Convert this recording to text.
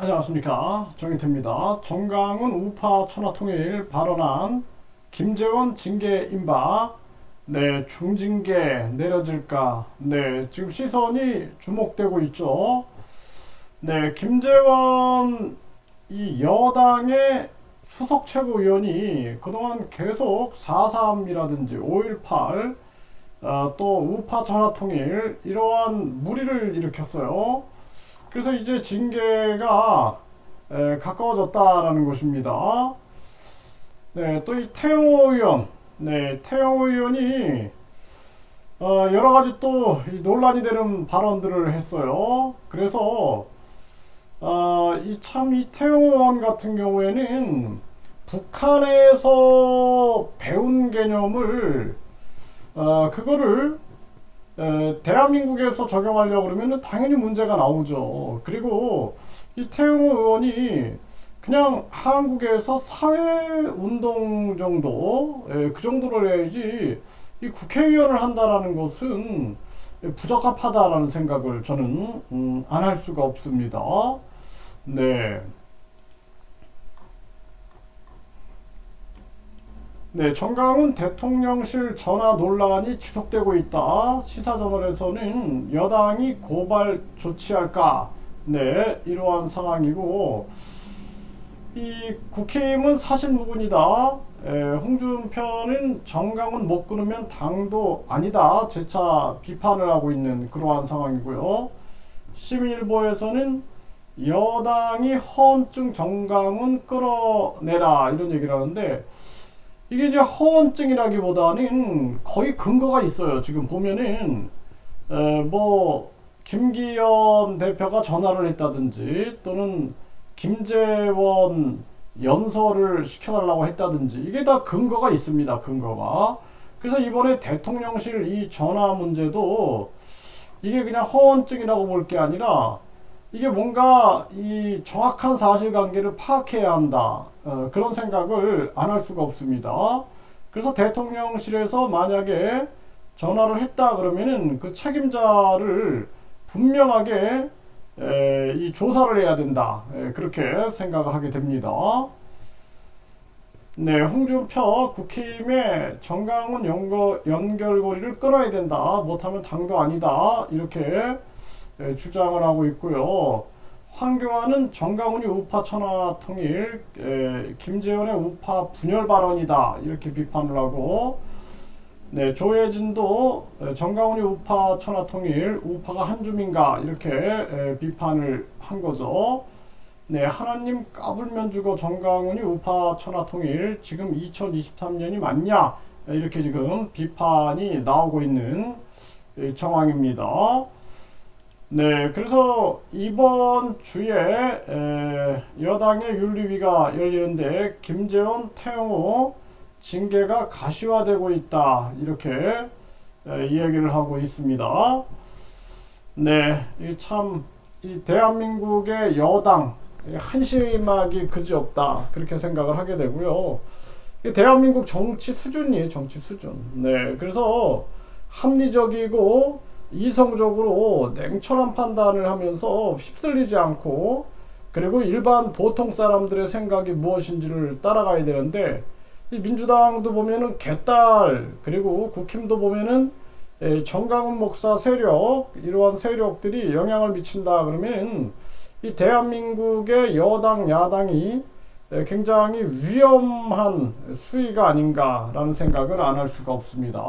안녕하십니까 정인태입니다. 정강훈 우파 천하통일 발언한 김재원 징계 임박 네 중징계 내려질까 네 지금 시선이 주목되고 있죠. 네 김재원 이 여당의 수석 최고위원이 그동안 계속 4.3이라든지 5.18 어, 또 우파 천하통일 이러한 무리를 일으켰어요. 그래서 이제 징계가 에, 가까워졌다라는 것입니다. 네, 또 이 태영호 의원, 네, 태영호 의원이 어, 여러 가지 또이 논란이 되는 발언들을 했어요. 그래서 어, 이참 이 태영호 의원 같은 경우에는 북한에서 배운 개념을 어, 그거를 에, 대한민국에서 적용하려고 그러면 당연히 문제가 나오죠. 그리고 이 태영호 의원이 그냥 한국에서 사회운동 정도, 에, 그 정도로 해야지 이 국회의원을 한다라는 것은 부적합하다라는 생각을 저는 음, 안 할 수가 없습니다. 네. 네, 정강훈 대통령실 전화 논란이 지속되고 있다. 시사저널에서는 여당이 고발 조치할까? 네, 이러한 상황이고 이 국회의원은 사실 무근이다. 에, 홍준표는 정강훈 못 끊으면 당도 아니다. 재차 비판을 하고 있는 그러한 상황이고요. 시민일보에서는 여당이 허언증 정강훈 끌어내라 이런 얘기를 하는데 이게 이제 허언증이라기보다는 거의 근거가 있어요. 지금 보면은 에, 뭐 김기현 대표가 전화를 했다든지 또는 김재원 연설을 시켜달라고 했다든지 이게 다 근거가 있습니다. 근거가. 그래서 이번에 대통령실 이 전화 문제도 이게 그냥 허언증이라고 볼 게 아니라 이게 뭔가 이 정확한 사실관계를 파악해야 한다. 어, 그런 생각을 안 할 수가 없습니다. 그래서 대통령실에서 만약에 전화를 했다 그러면은 그 책임자를 분명하게 에, 이 조사를 해야 된다. 에, 그렇게 생각을 하게 됩니다. 네, 홍준표 국힘의 정강훈 연거, 연결고리를 끊어야 된다. 못하면 당도 아니다. 이렇게 에, 주장을 하고 있고요. 황교안은 정강훈이 우파 천하 통일, 에, 김재원의 우파 분열 발언이다. 이렇게 비판을 하고, 네, 조혜진도 에, 정강훈이 우파 천하 통일, 우파가 한 줌인가 이렇게 에, 비판을 한 거죠. 네, 하나님 까불면 죽어 정강훈이 우파 천하 통일 지금 2023년이 맞냐 이렇게 지금 비판이 나오고 있는 에, 정황입니다. 네, 그래서 이번 주에 에, 여당의 윤리위가 열리는데 김재원, 태영호 징계가 가시화되고 있다 이렇게 에, 이야기를 하고 있습니다. 네, 이참이 대한민국의 여당 한심하기 그지없다 그렇게 생각을 하게 되고요. 이 대한민국 정치 수준이에요, 정치 수준. 네, 그래서 합리적이고 이성적으로 냉철한 판단을 하면서 휩쓸리지 않고 그리고 일반 보통 사람들의 생각이 무엇인지를 따라가야 되는데 이 민주당도 보면은 개딸 그리고 국힘도 보면은 에, 정강훈 목사 세력 이러한 세력들이 영향을 미친다 그러면 이 대한민국의 여당 야당이 에, 굉장히 위험한 수위가 아닌가라는 생각을 안 할 수가 없습니다.